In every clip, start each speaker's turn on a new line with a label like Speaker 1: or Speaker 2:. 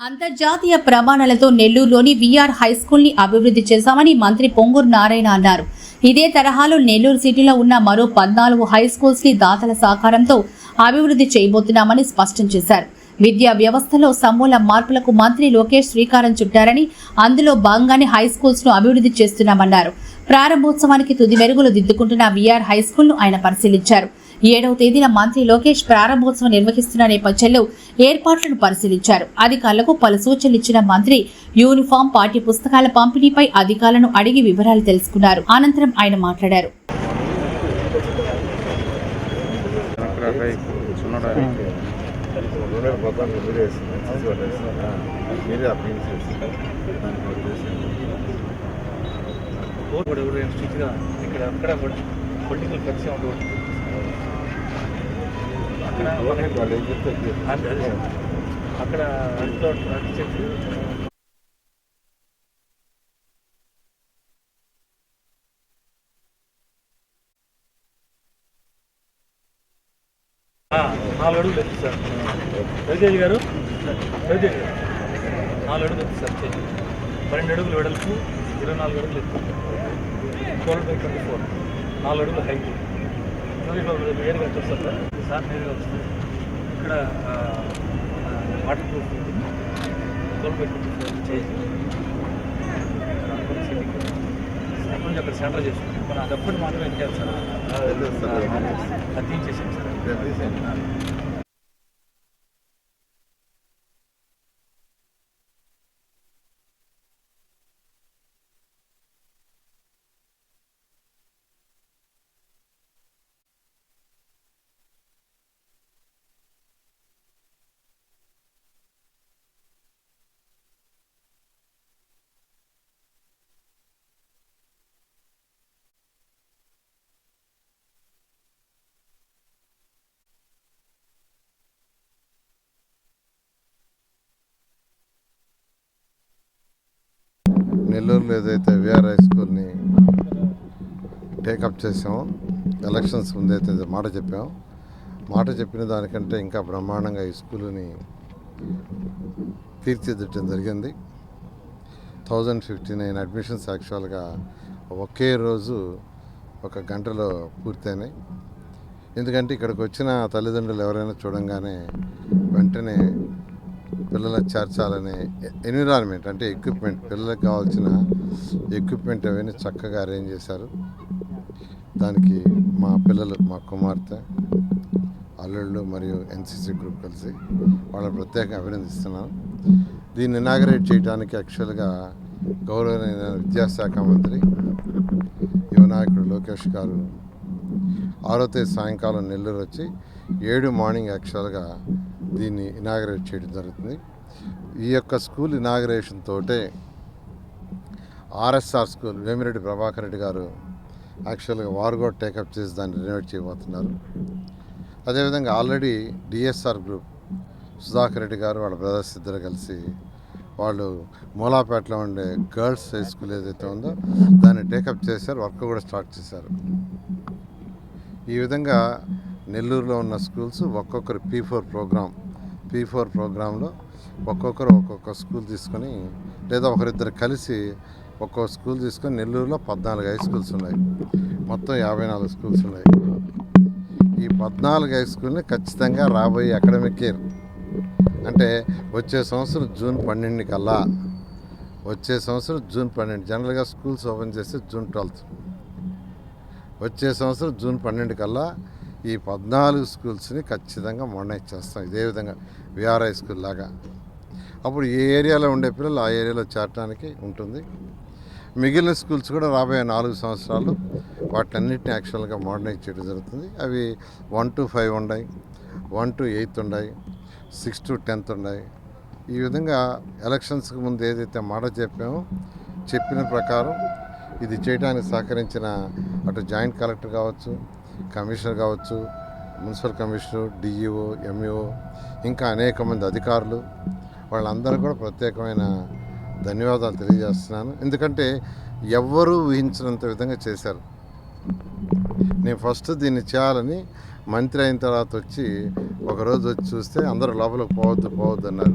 Speaker 1: అంతర్జాతీయ ప్రమాణాలతో నెల్లూరులోని విఆర్ హై స్కూల్ని అభివృద్ధి చేశామని మంత్రి పొంగూరు నారాయణ అన్నారు. ఇదే తరహాలో నెల్లూరు సిటీలో ఉన్న మరో పద్నాలుగు హై స్కూల్స్ని దాతల సహకారంతో అభివృద్ధి చేయబోతున్నామని స్పష్టం చేశారు. విద్యా వ్యవస్థలో సమూల మార్పులకు మంత్రి లోకేష్ శ్రీకారం చుట్టారని అందులో భాగంగానే హై స్కూల్స్ను అభివృద్ధి చేస్తున్నామన్నారు. ప్రారంభోత్సవానికి తుది మెరుగులు దిద్దుకుంటున్న విఆర్ హై స్కూల్ను ఆయన పరిశీలించారు. ఏడవ తేదీన మంత్రి లోకేష్ ప్రారంభోత్సవం నిర్వహిస్తున్న నేపథ్యంలో ఏర్పాట్లను పరిశీలించారు. అధికారులకు పలు సూచనలు ఇచ్చిన మంత్రి యూనిఫామ్ పాఠ్య పుస్తకాల పంపిణీపై అధికారులను అడిగి వివరాలు తెలుసుకున్నారు. అనంతరం ఆయన మాట్లాడారు.
Speaker 2: ఇక్కడ అక్కడ పొలిటికల్ ఫ్లెక్స్ ఉండదు అక్కడ అక్కడ అరటితో అరటి ఆ, నాలుగు అడుగులు ఎత్తు సార్ రవితేజ్ గారు రవితేజ్ గారు నాలుగు అడుగులు ఎత్తు సార్ చేయి పన్నెండు అడుగులు వెడల్పు ఇరవై నాలుగు అడుగులు ఎత్తు. ఫోర్ బై ట్వంటీ ఫోర్ నాలుగు అడుగులు హైట్ ట్వంటీ ఫోర్ నేరుగా చూస్తారు సార్? సార్ నేరుగా వస్తుంది ఇక్కడ వాటర్ ప్రూఫ్ ఉంటుంది. ట్వెల్వ్ బై ట్వంటీ ఫోర్ అక్కడ సెంటర్ చేసుకుంటాం మనం అదప్పుడు మాత్రమే ఎక్కాలి సార్. అది తీసేసాం సార్
Speaker 3: నెల్లూరులో ఏదైతే విఆర్ హై స్కూల్ని టేకప్ చేసాము ఎలక్షన్స్ ముందైతే మాట చెప్పాం. మాట చెప్పిన దానికంటే ఇంకా బ్రహ్మాండంగా ఈ స్కూల్ని తీర్చిదిద్దడం జరిగింది. థౌజండ్ ఫిఫ్టీ నైన్ అడ్మిషన్స్ యాక్చువల్గా ఒకే రోజు ఒక గంటలో పూర్తయినాయి. ఎందుకంటే ఇక్కడికి వచ్చిన తల్లిదండ్రులు ఎవరైనా చూడంగానే వెంటనే పిల్లలకు చేర్చాలనే ఎన్విరాన్మెంట్ అంటే ఎక్విప్మెంట్ పిల్లలకు కావాల్సిన ఎక్విప్మెంట్ అవన్నీ చక్కగా అరేంజ్ చేశారు. దానికి మా పిల్లలు మా కుమార్తె అల్లుళ్ళు మరియు ఎన్సీసీ గ్రూప్ కలిసి వాళ్ళని ప్రత్యేకంగా అభినందిస్తున్నాను దీన్ని ఇనాగరేట్ చేయడానికి యాక్చువల్గా గౌరవనీయ విద్యాశాఖ మంత్రి యువ నాయకుడు లోకేష్ గారు ఆరో తేదీ సాయంకాలం నెల్లూరు వచ్చి ఏడు మార్నింగ్ యాక్చువల్గా దీన్ని ఇనాగరేట్ చేయడం జరుగుతుంది. ఈ యొక్క స్కూల్ ఇనాగరేషన్ తోటే ఆర్ఎస్ఆర్ స్కూల్ వేమిరెడ్డి ప్రభాకర్ రెడ్డి గారు యాక్చువల్గా వారు కూడా టేకప్ చేసి దాన్ని రినోవేట్ చేయబోతున్నారు. అదేవిధంగా already DSR group Sudhakar Reddy garu వాళ్ళ బ్రదర్స్ ఇద్దరు కలిసి వాళ్ళు మూలాపేటలో ఉండే గర్ల్స్ హై స్కూల్ ఏదైతే ఉందో దాన్ని టేకప్ చేశారు వర్క్ కూడా స్టార్ట్ చేశారు. ఈ విధంగా నెల్లూరులో ఉన్న స్కూల్స్ ఒక్కొక్కరు P four program P four ప్రోగ్రాంలో ఒక్కొక్కరు ఒక్కొక్క స్కూల్ తీసుకొని లేదా ఒకరిద్దరు కలిసి ఒక్కో స్కూల్ తీసుకొని నెల్లూరులో పద్నాలుగు హై స్కూల్స్ ఉన్నాయి. మొత్తం యాభై నాలుగు స్కూల్స్ ఉన్నాయి. ఈ పద్నాలుగు హై స్కూల్ని ఖచ్చితంగా రాబోయే అకాడమిక్ ఇయర్ అంటే వచ్చే సంవత్సరం జూన్ పన్నెండు కల్లా వచ్చే సంవత్సరం జూన్ పన్నెండు జనరల్గా స్కూల్స్ ఓపెన్ చేస్తే జూన్ ట్వెల్త్. వచ్చే సంవత్సరం జూన్ పన్నెండు కల్లా ఈ పద్నాలుగు స్కూల్స్ని ఖచ్చితంగా మోడనైజ్ చేస్తాం. ఇదే విధంగా విఆర్ఐ స్కూల్ లాగా. అప్పుడు ఏ ఏరియాలో ఉండే పిల్లలు ఆ ఏరియాలో చేరడానికి ఉంటుంది. మిగిలిన స్కూల్స్ కూడా రాబోయే నాలుగు సంవత్సరాలు వాటన్నిటిని యాక్చువల్గా మోడర్నైజ్ చేయడం జరుగుతుంది. అవి వన్ టు ఫైవ్ ఉన్నాయి వన్ టు ఎయిత్ ఉన్నాయి సిక్స్ టు టెన్త్ ఉన్నాయి. ఈ విధంగా ఎలక్షన్స్కి ముందు ఏదైతే మాట చెప్పామో చెప్పిన ప్రకారం ఇది చేయడానికి సహకరించిన అటు జాయింట్ కలెక్టర్ కావచ్చు కమిషనర్ కావచ్చు మున్సిపల్ కమిషనర్ డిఈఓ ఎంఈఓ ఇంకా అనేక మంది అధికారులు వాళ్ళందరూ కూడా ప్రత్యేకమైన ధన్యవాదాలు తెలియజేస్తున్నాను. ఎందుకంటే ఎవ్వరూ ఊహించినంత విధంగా చేశారు. నేను ఫస్ట్ దీన్ని చేయాలని మంత్రి అయిన తర్వాత వచ్చి ఒకరోజు వచ్చి చూస్తే అందరూ లోపలికి పోవద్దు పోవద్దు అన్నారు.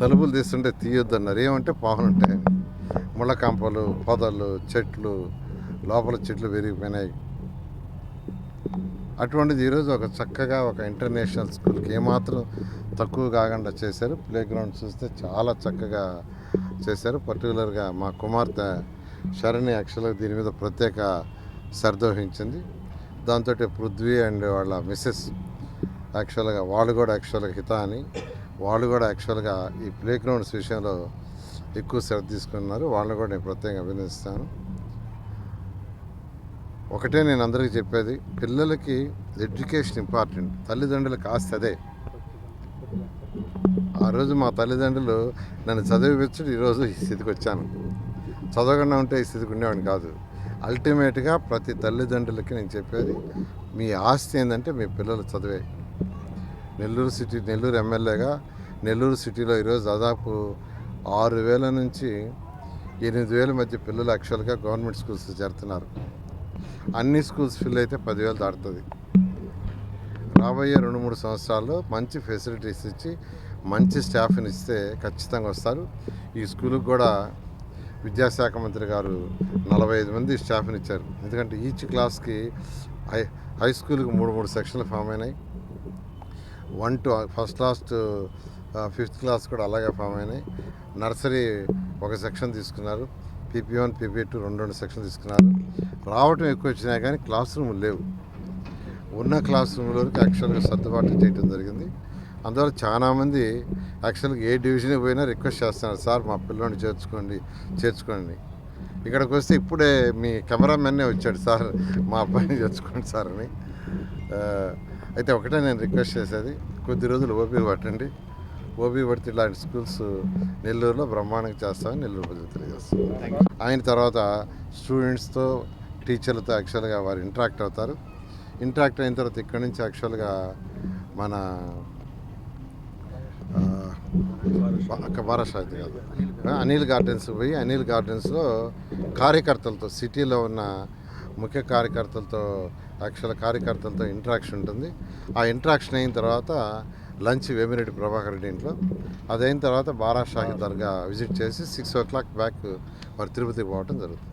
Speaker 3: తలుపులు తీస్తుంటే తీయొద్దు అన్నారు. ఏమంటే పావులు ఉంటాయని ముళ్ళ కంపలు పొదలు చెట్లు లోపల చెట్లు పెరిగిపోయినాయి అటువంటిది ఈరోజు ఒక చక్కగా ఒక ఇంటర్నేషనల్ స్కూల్కి ఏమాత్రం తక్కువ కాకుండా చేశారు. ప్లే గ్రౌండ్ చూస్తే చాలా చక్కగా చేశారు. పర్టికులర్గా మా కుమార్తె శరణి యాక్చువల్గా దీని మీద ప్రత్యేక శ్రద్ధ వహించింది. దాంతో పృథ్వీ అండ్ వాళ్ళ మిస్సెస్ యాక్చువల్గా వాళ్ళు కూడా యాక్చువల్గా హిత అని వాళ్ళు కూడా యాక్చువల్గా ఈ ప్లే గ్రౌండ్స్ విషయంలో ఎక్కువ శ్రద్ధ తీసుకున్నారు. వాళ్ళని కూడా నేను ప్రత్యేకంగా అభినందిస్తాను. ఒకటే నేను అందరికీ చెప్పేది పిల్లలకి ఎడ్యుకేషన్ ఇంపార్టెంట్ తల్లిదండ్రులకు ఆస్తి అదే. ఆ రోజు మా తల్లిదండ్రులు నన్ను చదివించడం ఈరోజు ఈ స్థితికి వచ్చాను. చదవకుండా ఉంటే ఈ స్థితికి ఉండేవాడిని కాదు. అల్టిమేట్గా ప్రతి తల్లిదండ్రులకి నేను చెప్పేది మీ ఆస్తి ఏంటంటే మీ పిల్లలు చదివే. నెల్లూరు సిటీ నెల్లూరు ఎమ్మెల్యేగా నెల్లూరు సిటీలో ఈరోజు దాదాపు ఆరు వేల నుంచి ఎనిమిది వేల మధ్య పిల్లలు యాక్చువల్గా గవర్నమెంట్ స్కూల్స్ చేరుతున్నారు. అన్ని స్కూల్స్ ఫిల్ అయితే పదివేలు దాటుతుంది. రాబోయే రెండు మూడు సంవత్సరాల్లో మంచి ఫెసిలిటీస్ ఇచ్చి మంచి స్టాఫ్ని ఇస్తే ఖచ్చితంగా వస్తారు. ఈ స్కూల్కి కూడా విద్యాశాఖ మంత్రి గారు నలభై ఐదు మంది స్టాఫ్ని ఇచ్చారు. ఎందుకంటే ఈచ్ క్లాస్కి హై హై స్కూల్కి మూడు మూడు సెక్షన్లు ఫామ్ అయినాయి. One to first class to fifth class కూడా అలాగే ఫామ్ అయినాయి. నర్సరీ ఒక సెక్షన్ తీసుకున్నారు. పీపీ వన్ పీపీ టూ రెండు రెండు సెక్షన్ తీసుకున్నారు. రావటం ఎక్కువ వచ్చినాయి కానీ క్లాస్ రూములు లేవు. ఉన్న క్లాస్ రూమ్లోకి యాక్చువల్గా సర్దుబాటు చేయడం జరిగింది. అందువల్ల చాలామంది యాక్చువల్గా ఏ డివిజన్కి పోయినా రిక్వెస్ట్ చేస్తున్నారు సార్ మా పిల్లోని చేర్చుకోండి చేర్చుకోండి. ఇక్కడికి వస్తే ఇప్పుడే మీ కెమెరామెన్నే వచ్చాడు సార్ మా అబ్బాయిని చేర్చుకోండి సార్ అని. అయితే ఒకటే నేను రిక్వెస్ట్ చేసేది కొద్ది రోజులు ఓపీ పట్టండి. ఓపీ పడితే ఇలాంటి స్కూల్స్ నెల్లూరులో బ్రహ్మాండంగా చేస్తామని నెల్లూరు ప్రజలు తెలియజేస్తాం ఆయన తర్వాత స్టూడెంట్స్తో టీచర్లతో యాక్చువల్గా వారు ఇంటరాక్ట్ అవుతారు. ఇంటరాక్ట్ అయిన తర్వాత ఇక్కడి నుంచి యాక్చువల్గా మన ఆ, అక్క కాదు. అనిల్ గార్డెన్స్ పోయి అనిల్ గార్డెన్స్లో కార్యకర్తలతో సిటీలో ఉన్న ముఖ్య కార్యకర్తలతో యాక్చువల్ కార్యకర్తలతో ఇంటరాక్షన్ ఉంటుంది. ఆ ఇంటరాక్షన్ అయిన తర్వాత లంచ్ వేమిరెడ్డి ప్రభాకర్ రెడ్డి ఇంట్లో. అదైన తర్వాత బారాషాహి దర్గా విజిట్ చేసి సిక్స్ ఓ క్లాక్ బ్యాక్ వారు తిరుపతికి పోవటం జరుగుతుంది.